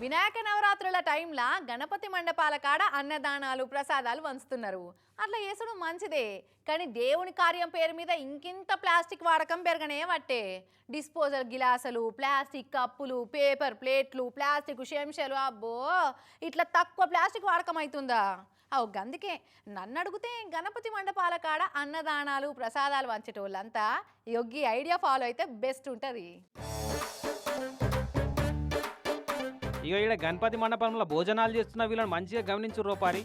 వినాయక నవరాత్రుల టైంలో గణపతి మండపాల కాడ అన్నదానాలు ప్రసాదాలు వంచుతున్నారు. అట్లా చేసుడు మంచిదే. కానీ దేవుని కార్యం పేరు మీద ఇంకింత ప్లాస్టిక్ వాడకం పెరగనే పట్టే డిస్పోజల్ గిలాసులు ప్లాస్టిక్ కప్పులు పేపర్ ప్లేట్లు ప్లాస్టిక్ శంషలు అబ్బో! ఇట్లా తక్కువ ప్లాస్టిక్ వాడకం అవుతుందా అవు గందుకే. నన్ను అడిగితే గణపతి మండపాల కాడ అన్నదానాలు ప్రసాదాలు వంచేటోళ్ళంతా యొగ్గి ఐడియా ఫాలో అయితే బెస్ట్ ఉంటుంది. ఇక ఈడ గణపతి మండపంలో భోజనాలు చేస్తున్న వీళ్ళని మంచిగా గమనించు రూపారి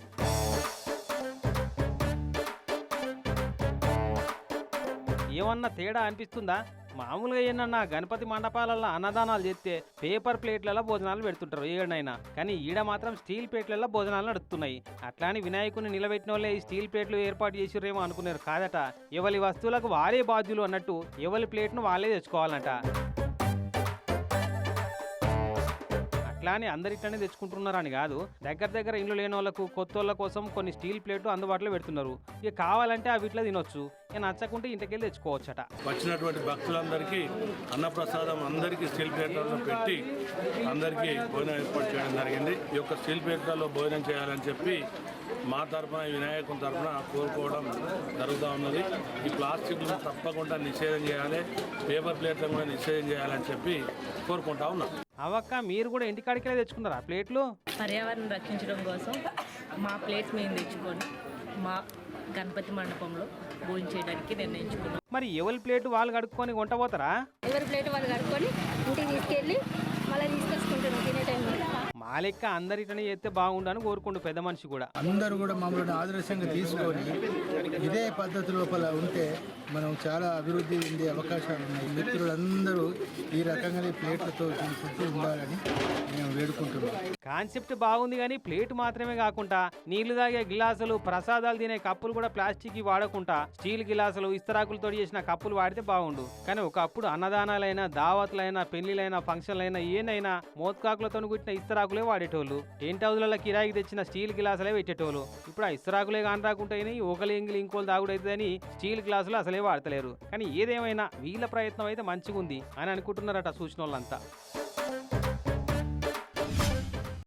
ఏమన్నా తేడా అనిపిస్తుందా? మామూలుగా ఏంటన్నా గణపతి మండపాలలో అన్నదానాలు చేస్తే పేపర్ ప్లేట్లలో భోజనాలు పెడుతుంటారు ఏడనైనా. కానీ ఈడ మాత్రం స్టీల్ ప్లేట్లలో భోజనాలు నడుస్తున్నాయి. అట్లానే వినాయకుని నిలబెట్టిన వాళ్ళే ఈ స్టీల్ ప్లేట్లు ఏర్పాటు చేసిరేమో అనుకున్నారు కాదట. ఎవరి వస్తువులకు వారే బాధ్యులు అన్నట్టు ఎవరి ప్లేట్ను వాళ్ళే తెచ్చుకోవాలంట. అట్లా అని అందరిట్లనే తెచ్చుకుంటున్నారని కాదు. దగ్గర దగ్గర ఇండ్లు లేని వాళ్ళకు కొత్త వాళ్ళ కోసం కొన్ని స్టీల్ ప్లేట్లు అందుబాటులో పెడుతున్నారు. ఇక కావాలంటే అవి ఇట్లా తినొచ్చు. ఇక నచ్చకుంటే ఇంటికెళ్ళి తెచ్చుకోవచ్చట. వచ్చినటువంటి భక్తులందరికీ అన్నప్రసాదం అందరికీ స్టీల్ ప్లేట్లలో పెట్టి అందరికీ భోజనం ఏర్పాటు చేయడం జరిగింది. ఈ యొక్క స్టీల్ ప్లేట్లలో భోజనం చేయాలని చెప్పి మా తరఫున ఈ వినాయకుని తరఫున కోరుకోవడం జరుగుతూ ఉన్నది. ఈ ప్లాస్టిక్ తప్పకుండా నిషేధం చేయాలి. పేపర్ ప్లేట్లను కూడా నిషేధం చేయాలని చెప్పి కోరుకుంటా ఉన్నాం. అవక్క మీరు కూడా ఇంటికాడికే తెచ్చుకున్నారా ప్లేట్లు? పర్యావరణం రక్షించడం కోసం మా ప్లేట్స్ మేము తెచ్చుకొని మా గణపతి మండపంలో భోజనం చేయడానికి నిర్ణయించుకున్నాం. మరి ఎవరి ప్లేట్ వాళ్ళు కడుక్కొని వంట పోతారా? ఎవరి ప్లేట్ వాళ్ళు కడుక్కొని ఇంటికి తీసుకెళ్ళి మళ్ళీ తీసుకొచ్చుకుంటున్నాం మా లెక్క అందరిటనే చేస్తే బాగుండని కోరుకుంటూ పెద్ద మనిషి కూడా. అందరూ కూడా మమ్మల్ని ఆదర్శంగా తీసుకొని ఇదే పద్ధతి లోపల ఉంటే మనం చాలా అభివృద్ధి ఉండే అవకాశాలు ఉన్నాయి. మిత్రులందరూ ఈ రకంగానే ప్లేట్లతో ఉండాలని మేము వేడుకుంటున్నాం. కాన్సెప్ట్ బాగుంది కానీ ప్లేట్ మాత్రమే కాకుండా నీళ్ళు తాగే గిలాసులు ప్రసాదాలు తినే కప్పులు కూడా ప్లాస్టిక్ వాడకుండా స్టీల్ గిలాసులు ఇస్తరాకులతో చేసిన కప్పులు వాడితే బాగుండు. కానీ ఒకప్పుడు అన్నదానాలైనా దావత్లైనా పెళ్ళిలైనా ఫంక్షన్లైనా ఏనైనా మోత్కాకులతో కుట్టిన ఇస్తరాకులే వాడేటోళ్ళు. టెంట్ హౌస్లలో కిరాయికి తెచ్చిన స్టీల్ గ్లాసులే పెట్టేటోళ్ళు? ఇప్పుడు ఆ ఇసురాకులే కాని రాకుంటే ఒకలి ఎంగిలి ఇంకోలు తాగుడైతుందని స్టీల్ గ్లాసులు అసలే వాడతలేరు. కానీ ఏదేమైనా వీళ్ళ ప్రయత్నం అయితే మంచిగుంది అని అనుకుంటున్నారట చూసిన వాళ్ళంతా